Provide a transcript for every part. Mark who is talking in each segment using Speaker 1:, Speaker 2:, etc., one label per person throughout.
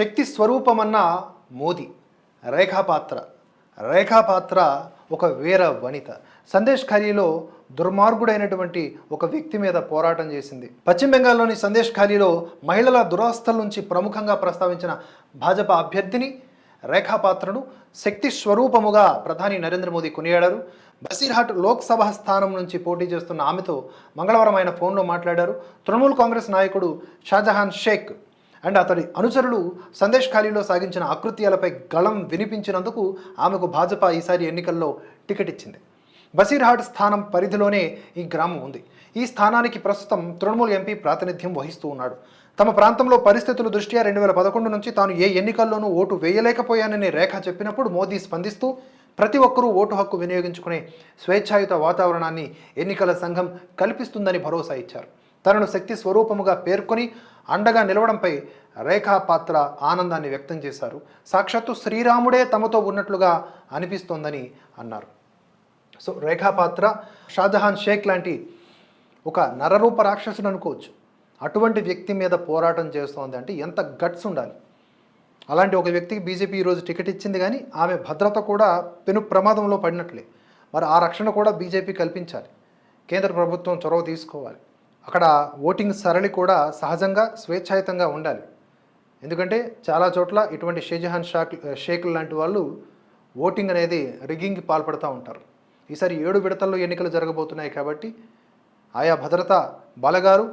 Speaker 1: శక్తి స్వరూపమన్న మోదీ. రేఖాపాత్ర. రేఖాపాత్ర ఒక వీర వనిత. సందేశ్ ఖాళీలో దుర్మార్గుడైనటువంటి ఒక వ్యక్తి మీద పోరాటం చేసింది. పశ్చిమ బెంగాల్లోని సందేశ్ ఖాళీలో మహిళల దురాస్థల నుంచి ప్రముఖంగా ప్రస్తావించిన భాజపా అభ్యర్థిని రేఖాపాత్రను శక్తి స్వరూపముగా ప్రధాని నరేంద్ర మోదీ కొనియాడారు. బసీర్హాట్ లోక్సభ స్థానం నుంచి పోటీ చేస్తున్న ఆమెతో మంగళవారం ఆయన ఫోన్లో మాట్లాడారు. తృణమూల్ కాంగ్రెస్ నాయకుడు షాజహాన్ షేక్ అండ్ అతడి అనుచరులు సందేశ్ ఖాళీలో సాగించిన అకృత్యాలపై గళం వినిపించినందుకు ఆమెకు భాజపా ఈసారి ఎన్నికల్లో టికెట్ ఇచ్చింది. బసీర్హాట్ స్థానం పరిధిలోనే ఈ గ్రామం ఉంది. ఈ స్థానానికి ప్రస్తుతం తృణమూల్ ఎంపీ ప్రాతినిధ్యం వహిస్తూ ఉన్నాడు. తమ ప్రాంతంలో పరిస్థితుల దృష్ట్యా రెండు వేల పదకొండు నుంచి తాను ఏ ఎన్నికల్లోనూ ఓటు వేయలేకపోయానని రేఖ చెప్పినప్పుడు మోదీ స్పందిస్తూ ప్రతి ఒక్కరూ ఓటు హక్కు వినియోగించుకునే స్వేచ్ఛాయుత వాతావరణాన్ని ఎన్నికల సంఘం కల్పిస్తుందని భరోసా ఇచ్చారు. తనను శక్తి స్వరూపముగా పేర్కొని అండగా నిలవడంపై రేఖా పాత్ర ఆనందాన్ని వ్యక్తం చేశారు. సాక్షాత్తు శ్రీరాముడే తమతో ఉన్నట్లుగా అనిపిస్తోందని అన్నారు. సో రేఖా పాత్ర షాజహాన్ షేక్ లాంటి ఒక నరరూప రాక్షసుడు అనుకోవచ్చు. అటువంటి వ్యక్తి మీద పోరాటం చేస్తోంది అంటే ఎంత గట్స్ ఉండాలి. అలాంటి ఒక వ్యక్తికి బీజేపీ ఈరోజు టికెట్ ఇచ్చింది కానీ ఆమె భద్రత కూడా పెను ప్రమాదంలో పడినట్లే. మరి ఆ రక్షణ కూడా బీజేపీ కల్పించాలి. కేంద్ర ప్రభుత్వం చొరవ తీసుకోవాలి. అక్కడ ఓటింగ్ సరళి కూడా సహజంగా స్వేచ్ఛాయుతంగా ఉండాలి. ఎందుకంటే చాలా చోట్ల ఇటువంటి షేజహాన్ షాక్ షేక్ లాంటి వాళ్ళు ఓటింగ్ అనేది రిగ్గింగ్కి పాల్పడుతూ ఉంటారు. ఈసారి ఏడు విడతల్లో ఎన్నికలు జరగబోతున్నాయి కాబట్టి ఆయా భద్రతా బలగారు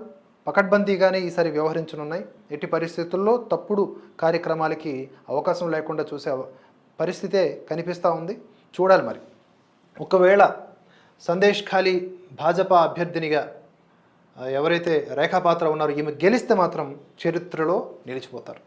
Speaker 1: పకడ్బందీగానే ఈసారి వ్యవహరించనున్నాయి. ఎట్టి పరిస్థితుల్లో తప్పుడు కార్యక్రమాలకి అవకాశం లేకుండా చూసే పరిస్థితే కనిపిస్తూ ఉంది. చూడాలి మరి. ఒకవేళ సందేశ్ ఖాళీ భాజపా అభ్యర్థినిగా ఎవరైతే రేఖాపాత్ర ఉన్నారో ఈమె గెలిస్తే మాత్రం చరిత్రలో నిలిచిపోతారు.